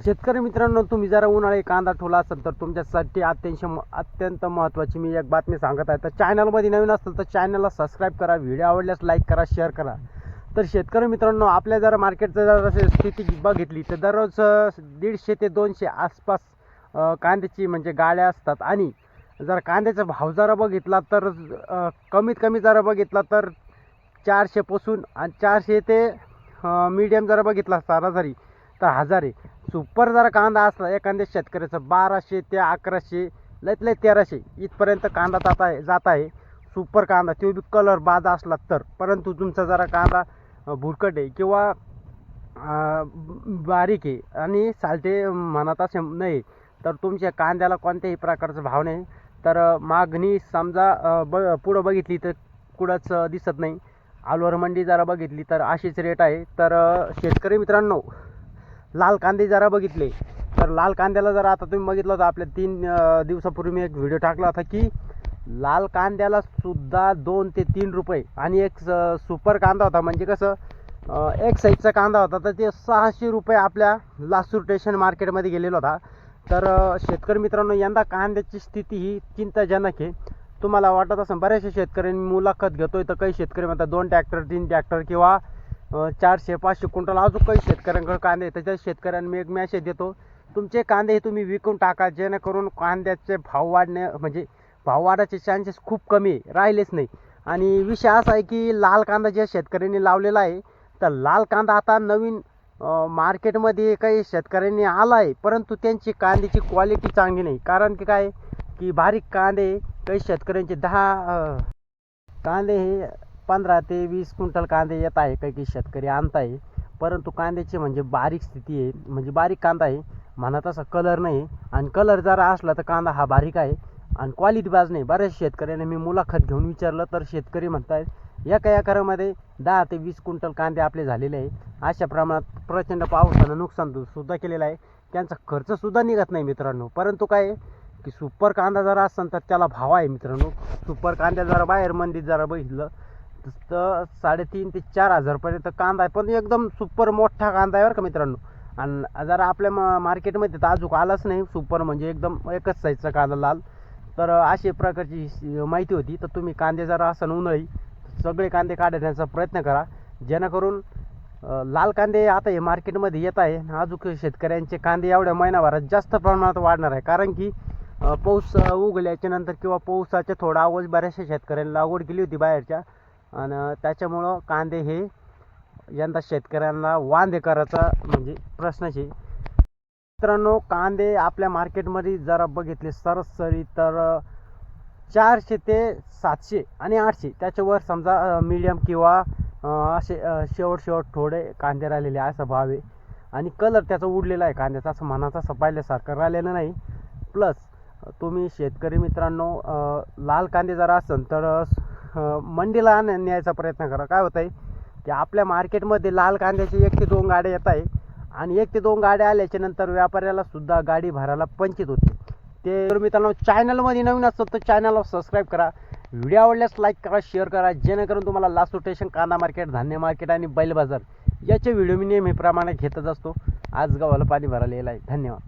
शेतकरी मित्रांनो तुम्ही जरा उन्हाळी कांदा ठेवला असेल तर तुमच्यासाठी अत्यंत अत्यंत महत्त्वाची मी एक बातमी सांगत आहे. तर चॅनलमध्ये नवीन असेल तर चॅनलला सबस्क्राईब करा व्हिडिओ आवडल्यास लाईक करा शेअर करा. तर शेतकरी मित्रांनो आपल्या जर मार्केटचं जर असे स्थिती बघितली तर दररोज दीडशे ते दोनशे आसपास कांद्याची म्हणजे गाड्या असतात. आणि जर कांद्याचा भाव जरा बघितला तर कमीत कमी जरा बघितला तर चारशेपासून आणि चारशे ते मीडियम जरा बघितला सरासरी तर हजार. आहे सुपर जरा कांदा असला एखाद्या शेतकऱ्याचं बाराशे ते अकराशे लयत लय तेराशे इथपर्यंत कांदा जात आहे जात आहे. सुपर कांदा तो बी कलर बाजा असला तर. परंतु तुमचा जरा कांदा भुरकट आहे किंवा बारीक आहे आणि सालटे म्हणत असे नाही तर तुमच्या कांद्याला कोणत्याही प्रकारचा भाव नाही. तर मागणी समजा ब पुढं बघितली तर कुठंच दिसत नाही. आलवर मंडी जरा बघितली तर अशीच रेट आहे. तर शेतकरी मित्रांनो लाल कांदे जरा बघितले. तर लाल कांद्याला जरा आता तुम्ही बघितलं होतं आपल्या तीन दिवसापूर्वी मी एक व्हिडिओ टाकला होता की लाल कांद्याला सुद्धा दोन ते तीन रुपये. आणि एक स- सुपर कांदा होता. म्हणजे कसं एक साईजचा कांदा होता तर ते सहाशे रुपये आपल्या लासूर स्टेशन मार्केटमध्ये गेलेला होता. तर शेतकरी मित्रांनो यंदा कांद्याची स्थिती ही चिंताजनक आहे. तुम्हाला वाटत असं बऱ्याचशा शेतकऱ्यांनी मुलाखत घेतोय तर काही शेतकरी म्हणतात दोन ट्रॅक्टर तीन ट्रॅक्टर किंवा चारशे पाचशे क्विंटल अजून काही शेतकऱ्यांकडे कांदे आहे त्याच्या शेतकऱ्यांना मी एक मॅसेज देतो. तुमचे कांदे हे तुम्ही विकून टाका जेणेकरून कांद्याचे भाव वाढणे म्हणजे भाव वाढायचे चान्सेस खूप कमी आहे राहिलेच नाही. आणि विषय असा आहे की लाल कांदा ज्या शेतकऱ्यांनी लावलेला आहे तर लाल कांदा आता नवीन मार्केटमध्ये काही शेतकऱ्यांनी आला आहे परंतु त्यांची कांद्याची क्वालिटी चांगली नाही. कारण की काय? की बारीक कांदे काही शेतकऱ्यांचे दहा कांदे हे पंधरा ते वीस क्विंटल कांदे येत आहे काही काही शेतकरी आणत आहे परंतु कांद्याची म्हणजे बारीक स्थिती आहे म्हणजे बारीक कांदा आहे म्हणा तसा कलर नाही. आणि कलर जरा असला तर कांदा हा बारीक आहे. आणि क्वालिटी बाज नाही. बऱ्याच शेतकऱ्यांनी मी मुलाखत घेऊन विचारलं तर शेतकरी म्हणतात एका एकरामध्ये दहा ते वीस क्विंटल कांदे आपले झालेले आहे. अशा प्रमाणात प्रचंड पावसानं नुकसान सुद्धा केलेलं आहे. त्यांचा खर्चसुद्धा निघत नाही मित्रांनो. परंतु काय आहे की सुपर कांदा जरा असेल तर त्याला भाव आहे मित्रांनो. सुपर कांदा जरा बाहेर मंदीत जरा बघितलं तर साडेतीन ते चार हजारपर्यंत कांदा आहे. पण एकदम सुपर मोठा कांदा आहे बरं का मित्रांनो. आणि जरा आपल्या म मार्केटमध्ये तर अजून आलाच नाही. सुपर म्हणजे एकदम एकच साईजचा कांदा लाल. तर अशा प्रकारची माहिती होती. तर तुम्ही कांदे जरा असं उन्हाळी सगळे कांदे काढण्याचा प्रयत्न करा. जेणेकरून लाल कांदे आता हे मार्केटमध्ये येत आहे. अजून शेतकऱ्यांचे कांदे एवढ्या महिनाभरात जास्त प्रमाणात वाढणार आहे. कारण की पाऊस अ, उगल्याच्या नंतर किंवा पावसाच्या थोडा आवाज बऱ्याचशा शेतकऱ्यांनी लागवड केली होती बाहेरच्या. आणि त्याच्यामुळं कांदे हे यंदा शेतकऱ्यांना वांदे करायचा म्हणजे प्रश्नच आहे. मित्रांनो कांदे आपल्या मार्केटमध्ये जरा बघितले सरासरी तर चारशे ते सातशे आणि आठशे त्याच्यावर समजा मीडियम किंवा असे शेवट शेवट थोडे कांदे राहिलेले आहे, असा भाव आहे. आणि कलर त्याचा उडलेला आहे कांद्याचा असं मनाचा सपायल्यासारखं राहिलेलं नाही. प्लस तुम्ही शेतकरी मित्रांनो लाल कांदे जर असेल तर मंडीला आण न्यायचा प्रयत्न करा. काय होत आहे की आपल्या मार्केटमध्ये लाल कांद्याचे एक ते दोन गाड्या येत आहे आणि एक ते दोन गाड्या आल्याच्यानंतर व्यापाऱ्याला सुद्धा गाडी भरायला पंचित होते. ते तर मित्रांनो चॅनलमध्ये नवीन असतं तर चॅनलला सबस्क्राईब करा. व्हिडिओ आवडल्यास लाईक करा शेअर करा. जेणेकरून तुम्हाला लास्ट रोटेशन कांदा मार्केट धान्य मार्केट आणि बैल बाजार याचे व्हिडिओ मी नेहमीप्रमाणे घेतच असतो. आज गावाला पाणी भरायला येईल आहे. धन्यवाद.